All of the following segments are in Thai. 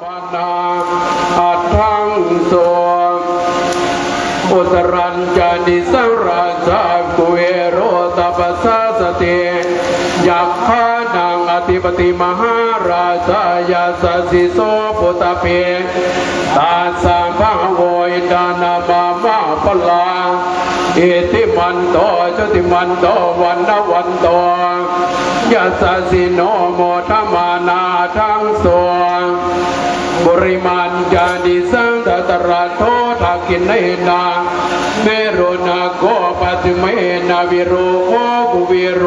ปนาอัตถังโสอุตรัญจานิสราชากุเอโรตปัสสะสติยักขานังอธิปติมหาราชายาสสิโสปุตเปตาสาภาโวยดานามา มาปลาเอติมันโตจติมันโตวันนวันโตยัสสะสิโนโมทมานาทังโสบริมาณจานิสังตตระโททักขินเนนาเมรุนาโกปัติเมนาวิโรโอกุวิโร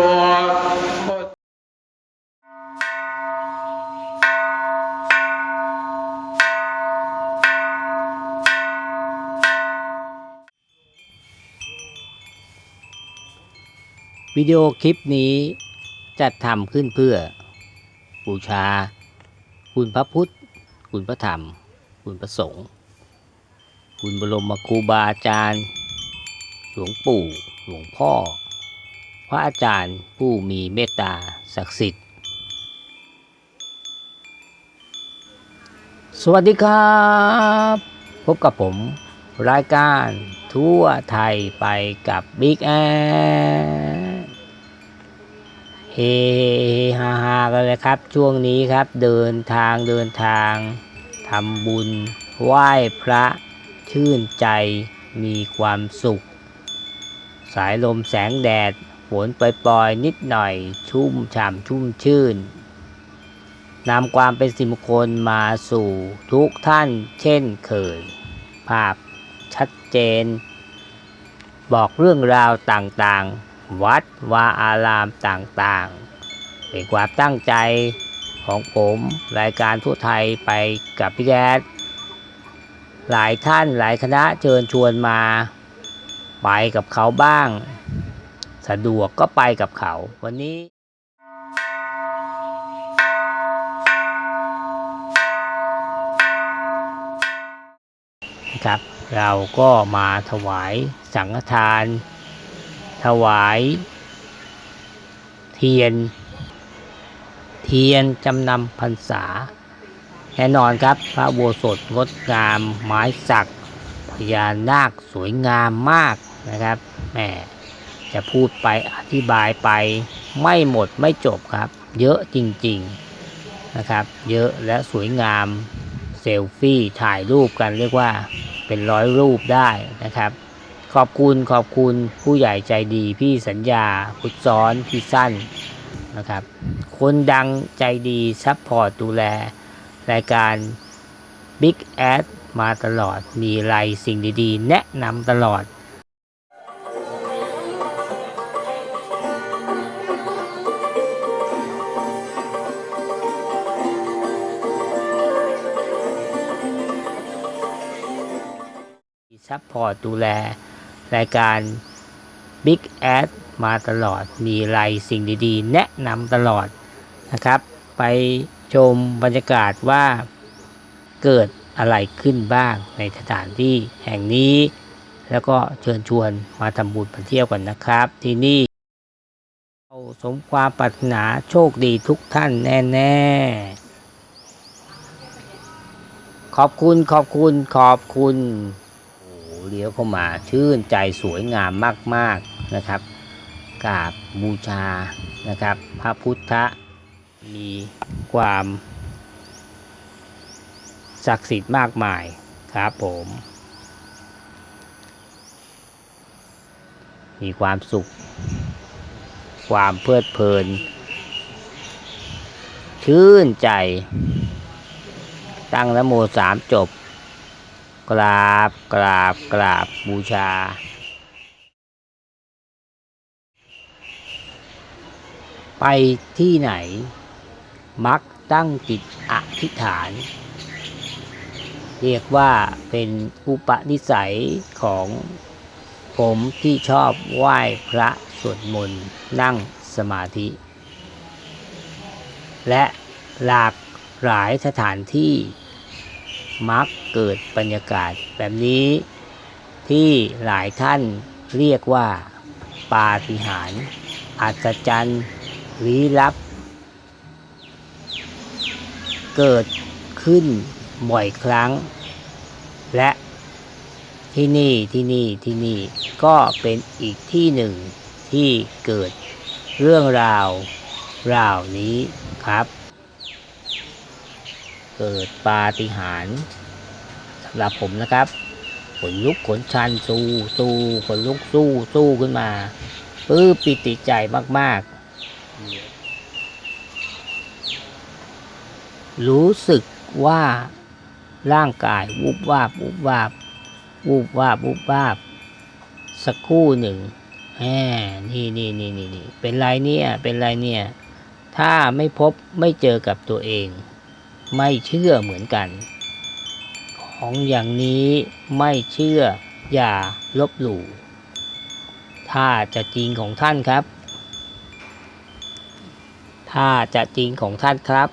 วิดีโอคลิปนี้จัดทำขึ้นเพื่อ บูชา คุณพระพุทธ คุณพระธรรม คุณพระสงฆ์คุณบรมครูบาอาจารย์ หลวงปู่ หลวงพ่อ พระอาจารย์ผู้มีเมตตาศักดิ์สิทธิ์ สวัสดีครับ พบกับผมรายการทั่วไทยไปกับบิ๊กแอ เฮฮาฮากันเลยครับ ช่วงนี้ครับเดินทางเดินทางทำบุญ ไหว้พระชื่นใจมีความสุข สายลมแสงแดดฝนปล่อยๆนิดหน่อย ชุ่มฉ่ำชุ่มชื่นนำความเป็นสิมคลมาสู่ทุกท่านเช่นเคย ภาพชัดเจน บอกเรื่องราวต่างๆ วัดวาอารามต่างๆ เป็นความตั้งใจของผมรายการทั่วไทยไปกับพี่แดดหลายท่านหลายคณะเชิญชวนมา ไปกับเขาบ้าง สะดวกก็ไปกับเขาวันนี้นะครับเราก็มาถวายสังฆทาน ถวาย เทียน เทียนจำนำพรรษา แน่นอนครับพระโบสถงดงามไม้สักพญานาคสวยงามมากนะครับแหมจะพูดไปอธิบายไปไม่หมดไม่จบครับ เยอะจริงๆนะครับ เยอะและสวยงามเซลฟี่ถ่ายรูปกันเรียกว่าเป็นร้อยรูปได้นะครับ ขอบคุณขอบคุณผู้ใหญ่ใจดีพี่สัญญา พุทธซ้อนพี่สั้นนะครับ คนดังใจดีซัพพอร์ตดูแล รายการ Big Ad มาตลอดมีอะไรสิ่งดีๆ แนะนำตลอดซัพพอร์ตดูแล รายการ Big Ad มาตลอดมีอะไรสิ่งดีๆ แนะนำตลอดนะครับ ไปชมบรรยากาศว่าเกิดอะไรขึ้นบ้างในสถานที่แห่งนี้ แล้วก็เชิญชวนมาทำบุญมาเที่ยวกันนะครับ ที่นี่เราสมความปรารถนาโชคดีทุกท่านแน่ๆขอบคุณขอบคุณขอบคุณ เลี้ยวเข้ามาชื่นใจสวยงามมากๆนะครับกราบบูชานะครับ พระพุทธมีความศักดิ์สิทธิ์มากมายครับผม มีความสุข ความเพลิดเพลิน ชื่นใจ ตั้งนโมสามจบ กราบกราบกราบบูชา ไปที่ไหน มักตั้งจิตอธิษฐาน เรียกว่าเป็นอุปนิสัยของผมที่ชอบไหว้พระสวดมนต์นั่งสมาธิ และหลากหลายสถานที่ มักเกิดบรรยากาศแบบนี้ ที่หลายท่านเรียกว่า ปาฏิหาริย์อัศจรรย์ลี้ลับ เกิดขึ้นบ่อยครั้ง และที่นี่ที่นี่ที่นี่ก็เป็นอีกที่หนึ่งที่เกิดเรื่องราวราวนี้ครับ เกิดปาฏิหาริย์สำหรับผมนะครับขนลุกขนชันสู้สู้ขนลุกสู้สู้ขึ้นมาปลื้มปิติใจมาก ๆ รู้สึกว่าร่างกายวุบวาบวุบวาบวุบวาบวุบวาบ สักครู่หนึ่งแหมนี่นี่นี่นี่นี่เป็นไรเนี่ย เป็นไรเนี่ย ถ้าไม่พบไม่เจอกับตัวเอง ไม่เชื่อเหมือนกัน ของอย่างนี้ไม่เชื่ออย่าลบหลู่ ถ้าจะจริงของท่านครับ ถ้าจะจริงของท่านครับ